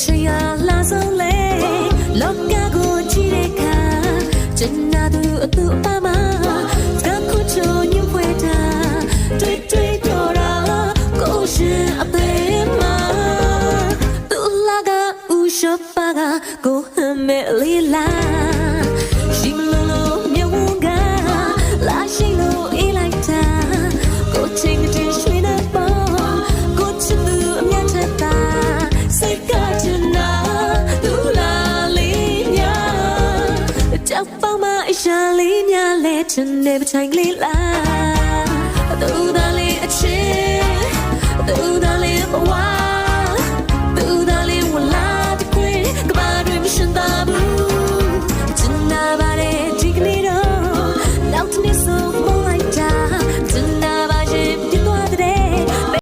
ချင်ရလာဆုံးလေလောကကိုကြည့်တဲ့အခါကျန်နာသူအတူအပါမစကားခုချုံညဖွေတာတွေ့တွေ့တော့တာကိုရှင်အသေးမှာသူလာကဥရှပါကကိုဟမဲလေးလာ ကြောက်ပေါင်းမအရှာလေးညာလဲချင်နေပချိုင်လေးလား